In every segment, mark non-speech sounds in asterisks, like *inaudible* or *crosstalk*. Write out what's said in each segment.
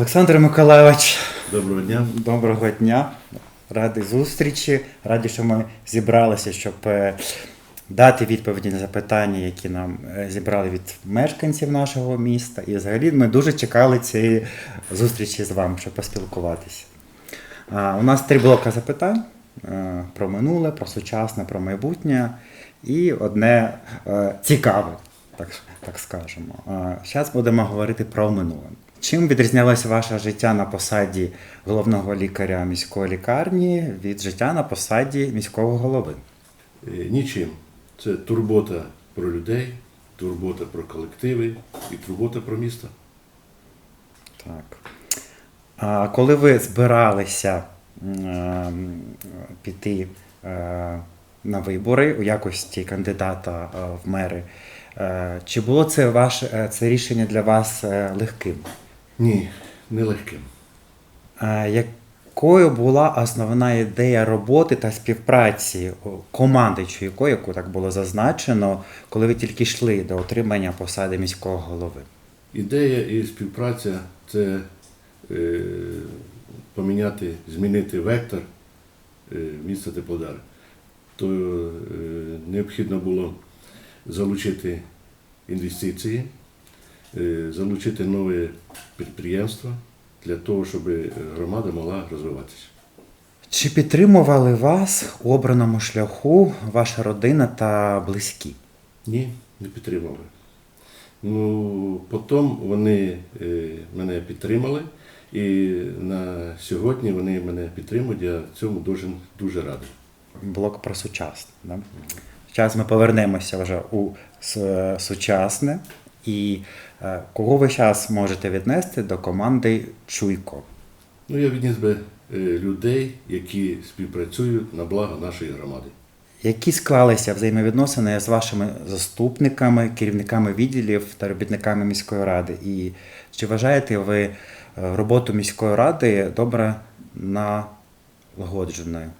Олександр Миколайович, Доброго дня. доброго дня. Радий зустрічі. Раді, що ми зібралися, щоб е, дати відповіді на запитання, які нам е, зібрали від мешканців нашого міста. І взагалі ми дуже чекали цієї зустрічі з вами, щоб поспілкуватися. У нас три блоки запитань е, про минуле, про сучасне, про майбутнє і одне цікаве, так, так скажемо. Зараз будемо говорити про минуле. Чим відрізнялося ваше життя на посаді головного лікаря міської лікарні від життя на посаді міського голови? Е, Нічим. Це турбота про людей, турбота про колективи і турбота про місто. Так. А коли ви збиралися м, піти е, на вибори у якості кандидата е, в мери, е, чи було це ваше е, це рішення для вас е, легким? Ні, нелегким. Е, Якою була основна ідея роботи та співпраці команди, чи якої, яку так було зазначено, коли ви тільки йшли до отримання посади міського голови? Ідея і співпраця це е, поміняти, змінити вектор е, міста Теплодар. То е, необхідно було залучити інвестиції, залучити нове підприємства для того, щоб громада могла розвиватися. Чи підтримували вас у обраному шляху ваша родина та близькі? Ні, не підтримали. Ну, потім вони е, мене підтримали, і на сьогодні вони мене підтримують. Я цьому дуже, дуже радий. Блок про сучасне. Да? Зараз ми повернемося вже у сучасне. І е, кого ви зараз можете віднести до команди Чуйко? Ну, я відніс би е, людей, які співпрацюють на благо нашої громади. Які склалися взаємовідносини з вашими заступниками, керівниками відділів та робітниками міської ради? І чи вважаєте ви е, роботу міської ради добре налагодженою?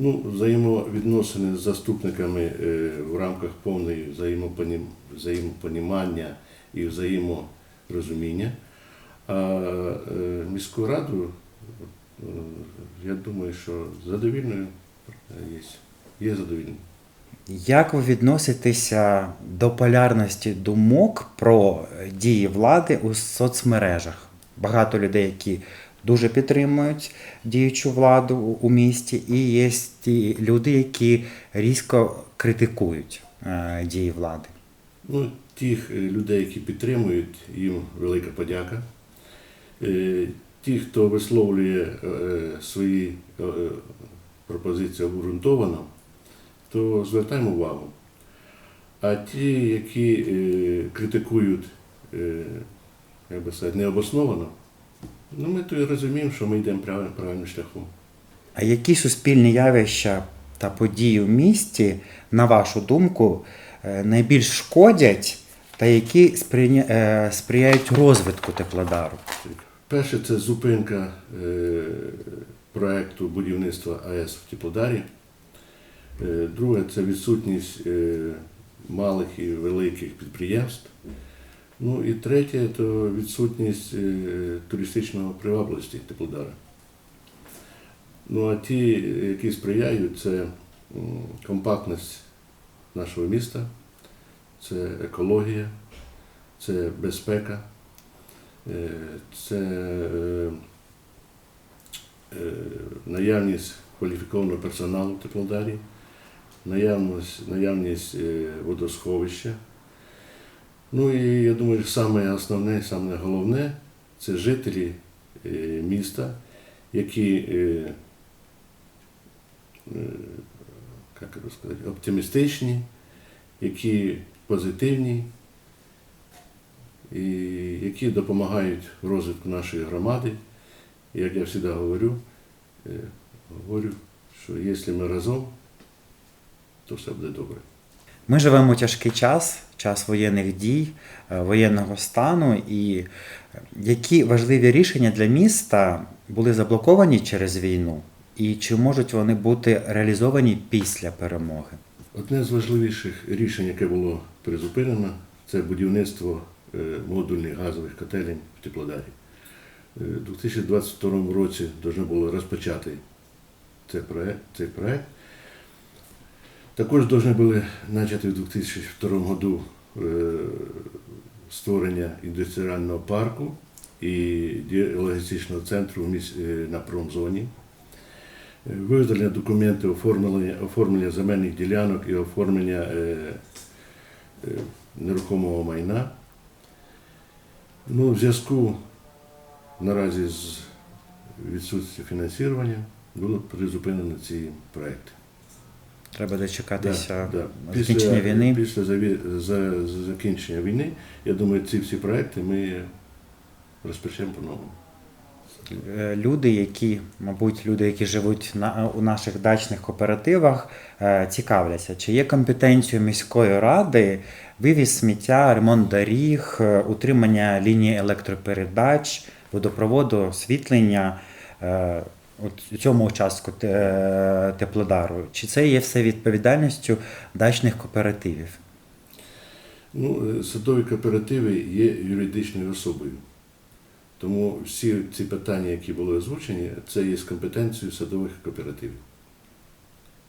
Ну, взаємовідносини з заступниками е, в рамках повної взаємопонім- взаємопонімання і взаєморозуміння. А е, міську раду, е, я думаю, що задовільною є. Є задовільною. Як ви відноситеся до полярності думок про дії влади у соцмережах? Багато людей, які дуже підтримують діючу владу у- місті, і є ті люди, які різко критикують е, дії влади. Ну, тих е, людей, які підтримують, їм велика подяка. Е, Ті, хто висловлює свої пропозиції обґрунтовано, то звертаємо увагу. А ті, які критикують, як би сказати, необосновано, ну ми то і розуміємо, що ми йдемо правильним правильним шляхом. А які суспільні явища та події в місті, на вашу думку, е, найбільш шкодять та які е, сприяють розвитку теплодару? Перше це зупинка е, проекту будівництва АЕС в Теплодарі. Друге це відсутність малих і великих підприємств. Ну і третє це відсутність е, туристичного привабливості Теплодара. Ну а ті, які сприяють, це компактність нашого міста, це екологія, це безпека. Е, це е, наявність кваліфікованого персоналу в Теплодарі, наявність, наявність водосховища. Ну і я думаю, саме основне, саме головне це жителі е, міста, які е, е, як сказати, оптимістичні, які позитивні і які допомагають в розвитку нашої громади. Як я завжди говорю, говорю, що якщо ми разом, то все буде добре. Ми живемо тяжкий час, час воєнних дій, е, воєнного стану. І які важливі рішення для міста були заблоковані через війну, і чи можуть вони бути реалізовані після перемоги? Одне з важливіших рішень, яке було призупинено, це будівництво е, модульних газових котелень в Теплодарі. Е, У 2022 році повинно було розпочати цей проект. Також повинні були почати в 2002 году е, створення індустріального парку і логістичного центру е, на промзоні. Е, Виготовлення документів, оформлення, оформлення земельних ділянок і оформлення е, нерухомого майна. Ну, в зв'язку наразі з відсутністю фінансування було призупинено ці проекти. Треба дочекатися Да, да. закінчення війни. Після заві- за, за закінчення війни, я думаю, ці всі проекти ми розпочнемо по-новому. Е, Люди, які, мабуть, люди, які живуть на, у наших дачних кооперативах, е, цікавляться, чи є компетенцією міської ради вивіз сміття, ремонт доріг, е, утримання лінії електропередач, водопроводу, освітлення от цьому участку теплодару. Чи це є все відповідальністю дачних кооперативів? Ну, е, садові кооперативи є юридичною особою. Тому всі ці питання, які були озвучені, це є з компетенцією садових кооперативів.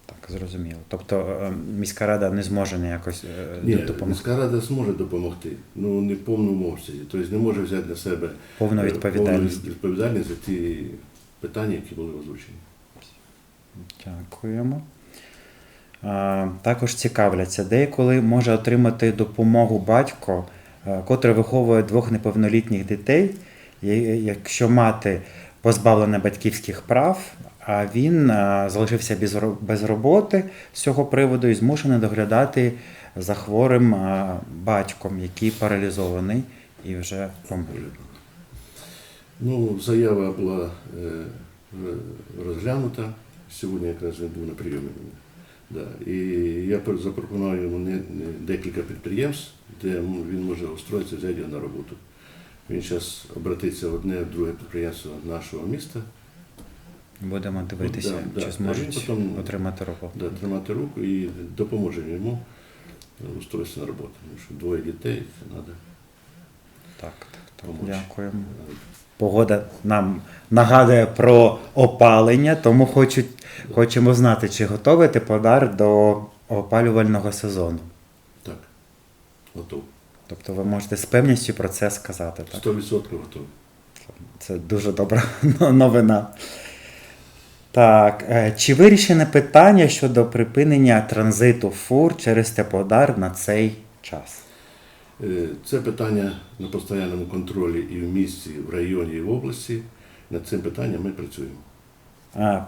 Так, зрозуміло. Тобто е, міська рада не зможе ніякось е, Ні, допомогти. міська рада зможе допомогти, ну не в повному обсязі. Тобто не може взяти на себе Повну відповідальність. повну відповідальність за ті питання, які були озвучені. Дякуємо. Також цікавляться, де і коли може отримати допомогу батько, е, котрий виховує двох неповнолітніх дітей, якщо мати позбавлена батьківських прав, а він е, залишився без роботи з цього приводу і змушений доглядати за хворим е, батьком, який паралізований і вже помер. Ну, заява була е, розглянута. Сьогодні якраз він був на прийомі. Да. І я пр- запропонував йому декілька підприємств, де він може устроїтися, взяти його на роботу. Він зараз обратиться в одне, в друге підприємство нашого міста, Будемо дивитися, Да, да. чи зможуть А потім- отримати роботу. да, тримати руку і допоможемо йому устроїтися на роботу. Тому що двоє дітей це треба. Так. Дякуємо. Погода нам нагадує про опалення, тому хочу, хочемо знати, чи готовий теплодар до опалювального сезону. Так, готов. Тобто ви можете з певністю про це сказати. Так? 100% готов. Це дуже добра *laughs* новина. Так, е, чи вирішене питання щодо припинення транзиту фур через теплодар на цей час? Е, Це питання на постійному контролі і в місті, в районі, і в області. Над цим питанням ми працюємо.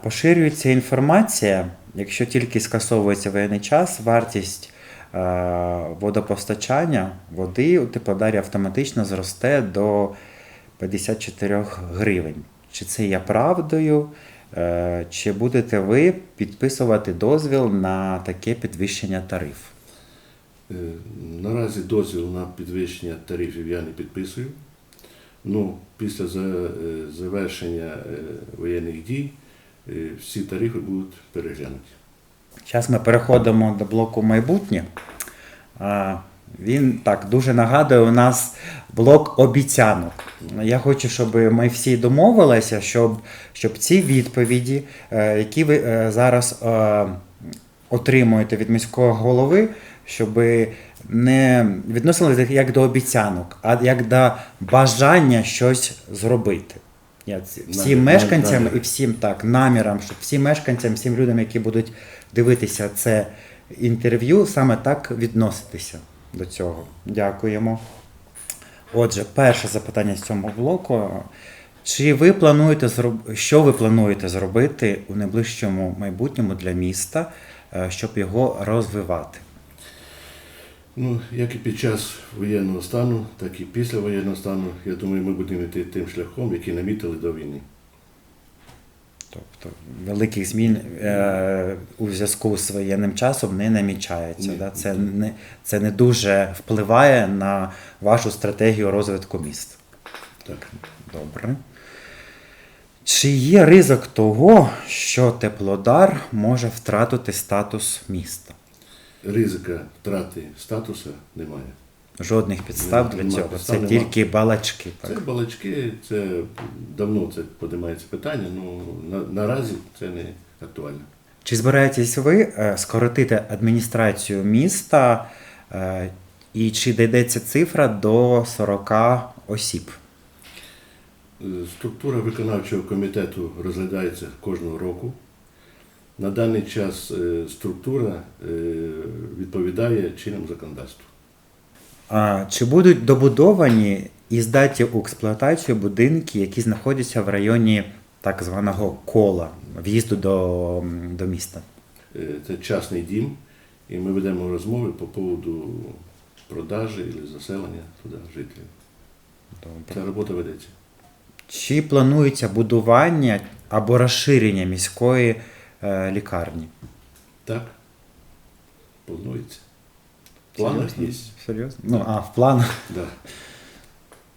Поширюється інформація, якщо тільки скасовується воєнний час, вартість е, водопостачання води у теплодарі автоматично зросте до 54 гривень. Чи це є правдою? Е, Чи будете ви підписувати дозвіл на таке підвищення тарифу? Е, Наразі дозвіл на підвищення тарифів я не підписую. Ну, після е, завершення е, воєнних дій всі тарифи будуть переглянуті. Зараз ми переходимо до блоку майбутнє. Він так дуже нагадує у нас блок обіцянок. Я хочу, щоб ми всі домовилися, щоб, щоб ці відповіді, які ви зараз отримуєте від міського голови, щоб не відносилися як до обіцянок, а як до бажання щось зробити. Я всім мешканцям і всім так намірам, щоб всім мешканцям, всім людям, які будуть дивитися це інтерв'ю, саме так відноситися до цього. Дякуємо. Отже, перше запитання з цього блоку. Чи ви плануєте зроб... що ви плануєте зробити у найближчому майбутньому для міста, е, щоб його розвивати? Ну, як і під час воєнного стану, так і після воєнного стану, я думаю, ми будемо йти тим шляхом, який намітили до війни. Тобто великих змін е, у зв'язку з воєнним часом не намічається. Ні. Да? Це, не, це не дуже впливає на вашу стратегію розвитку міст. Так. Добре. Чи є ризик того, що теплодар може втратити статус міста? Ризика втрати статусу немає. Жодних підстав для цього. підстав, Це нема. тільки балачки. Це балачки, це давно це подимається питання, ну на, наразі це не актуально. Чи збираєтесь ви е, скоротити адміністрацію міста, е, і чи дійдеться цифра до 40 осіб? Е, Структура виконавчого комітету розглядається кожного року. На даний час е, структура е, відповідає чинному законодавству. А, Чи будуть добудовані і здаті у експлуатацію будинки, які знаходяться в районі так званого кола в'їзду до, до міста? Е, Це частний дім, і ми ведемо розмови по поводу продажі або заселення туди жителів. Ця робота ведеться. Чи планується будування або розширення міської лікарні? Так, планується. В планах Серйозно? є. Серйозно? Ну, а в планах Да.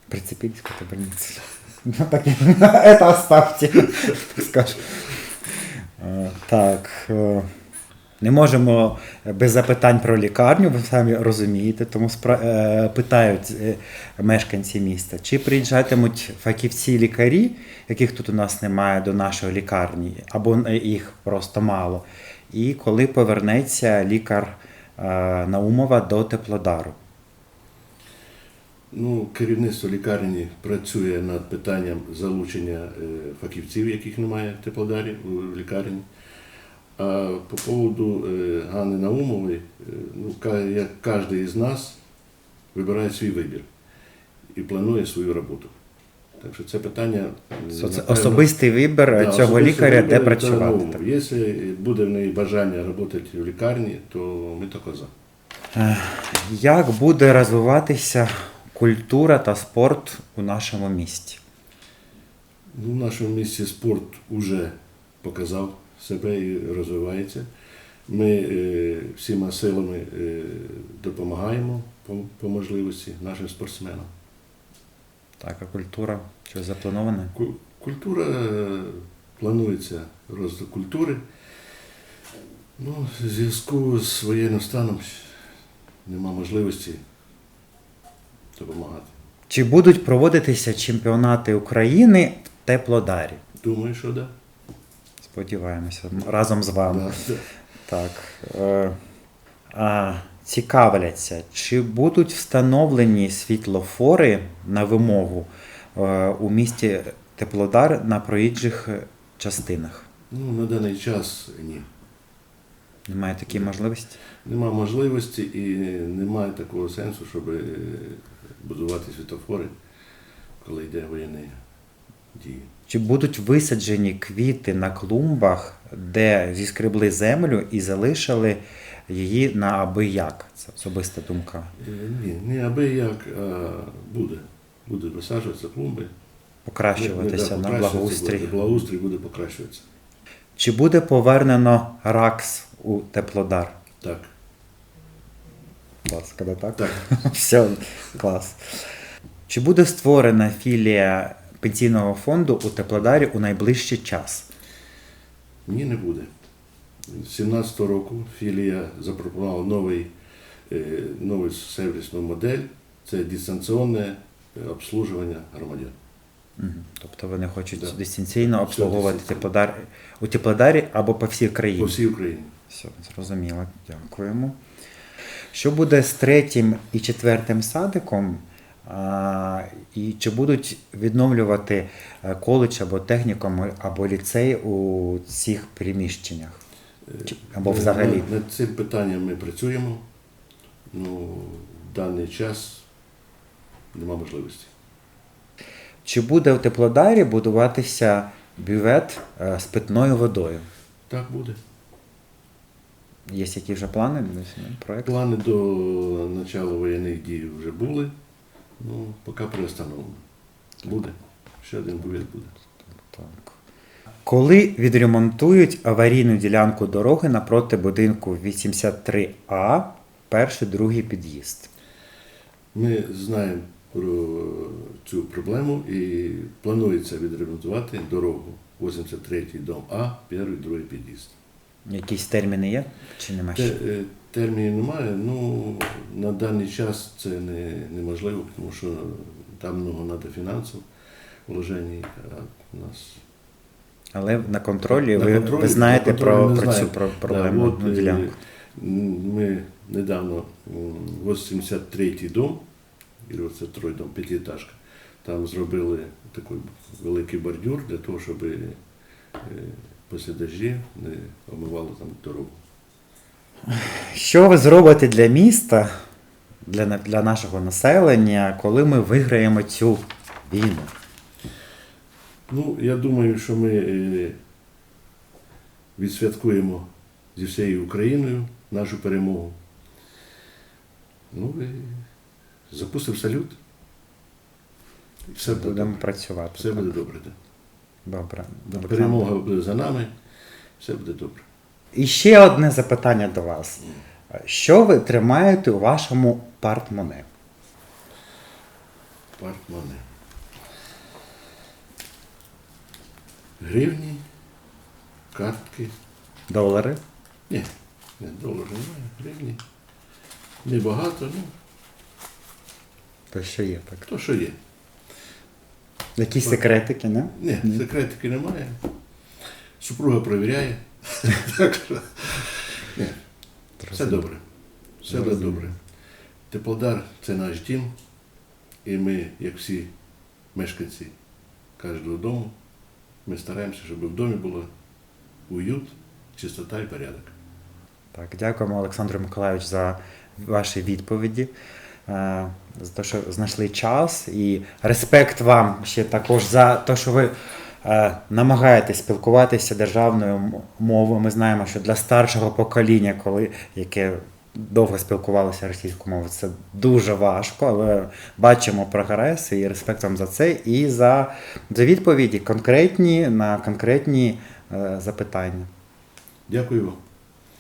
Прицепились к этой больнице. Ну, так, это *laughs* оставьте, так скажем. Е, Так. е, Не можемо без запитань про лікарню, ви самі розумієте, тому е, питають е, мешканці міста, чи приїжджатимуть фахівці лікарі, яких тут у нас немає до нашої лікарні, або е, їх просто мало. І коли повернеться лікар е, Наумова до Теплодару. Ну, керівництво лікарні працює над питанням залучення е, фахівців, яких немає в Теплодарі в лікарні. А по поводу е, Ганни Наумової, е, ну, ка- як кожен із нас вибирає свій вибір і планує свою роботу. Так що це питання е, Це напевно, особистий вибір да, цього особистий лікаря, де працювати. Так. Якщо буде в неї бажання працювати в лікарні, то ми тако за. Як буде розвиватися культура та спорт у нашому місті? Ну, В нашому місті спорт вже показав себе і розвивається. Ми е, всіма силами е, допомагаємо по, по можливості нашим спортсменам. Так, а культура щось заплановане? Культура е, планується розвиток культури. Ну, в зв'язку з воєнним станом нема можливості допомагати. Чи будуть проводитися чемпіонати України в Теплодарі? Думаю, що да. Сподіваємося, разом з вами. Так. Е, а, цікавляться, чи будуть встановлені світлофори на вимогу е, у місті Теплодар на проїжджих частинах? Ну, на даний час ні. Немає такої можливості? Нема можливості і немає такого сенсу, щоб е, будувати світофори, коли йде воєнні дії. Чи будуть висаджені квіти на клумбах, де зіскребли землю і залишили її на аби як? Це особиста думка. Е, Ні, не аби як а буде. Буде висаджуватися клумби. Покращуватися Да, на благоустрій. Буде, благоустрій буде покращуватися. Чи буде повернено РАКС у Теплодар? Так, Клас, коли так? так. *laughs* Все, клас. Чи буде створена філія пенсійного фонду у Теплодарі у найближчий час? Ні, не буде. З 17-го року філія запропонувала новий, е, нову сервісну модель. Це дистанційне е, обслужування громадян. Тобто вони хочуть Да. дистанційно обслуговувати. Теплодар у Теплодарі або по всій країні? По всій Україні. Все, зрозуміло, дякуємо. Що буде з третім і четвертим садиком? І чи будуть відновлювати е, коледж або технікум, або ліцей у цих приміщеннях? Або Е, взагалі? Над, над цим питанням ми працюємо. Ну, в даний час нема можливості. Чи буде в Теплодарі будуватися бювет е, з питною водою? Так буде. Є які вже плани? Проект? Плани до початку воєнних дій вже були. Ну, поки приостановлено. Буде. Ще один бювет буде. Так. Коли відремонтують аварійну ділянку дороги напроти будинку 83А, перший другий під'їзд? Ми знаємо про цю проблему і планується відремонтувати дорогу 83 дом А, перший, другий під'їзд. Якісь терміни є чи нема Те, ще? е, термінів немає. Ну, на даний час це не, неможливо, тому що там много треба фінансів вложень, а у нас Але на контролі На ви, контролі- ви знаєте про, про цю про- Да, проблему от, ну, е, ділянку. Ми недавно 83-й дом, і 22-й дом, п'ятиэтажка, там зробили такий великий бордюр для того, щоб е, після дождів не омивало там дорогу. Що ви зробите для міста, для, для нашого населення, коли ми виграємо цю війну? Ну, я думаю, що ми е, відсвяткуємо зі всією Україною нашу перемогу. Ну і запустимо салют. І все буде, Будемо добре. працювати. все так? буде добре. Да. Добре. Олександр. Перемога буде за нами, все буде добре. І ще одне запитання до вас. Що ви тримаєте у вашому портмоне? Портмоне. Гривні, картки. Долари? Ні, ні, доларів немає, гривні. Небагато, ну, То що є так? то що є. Якісь секретики, не? Ні, секретики немає. Супруга перевіряє. *laughs* Ні, все добре. Все буде добре. Теплодар це наш дім. І ми, як всі мешканці кожного дому, ми стараємося, щоб в домі було уют, чистота і порядок. Так, дякуємо, Олександру Миколайович, за ваші відповіді, за те, що знайшли час. І респект вам ще також за те, що ви е, намагаєтесь спілкуватися державною мовою. Ми знаємо, що для старшого покоління, коли яке довго спілкувалося російською мовою, це дуже важко, але бачимо прогрес і респект вам за це і за, за відповіді конкретні на конкретні е, запитання. Дякую вам.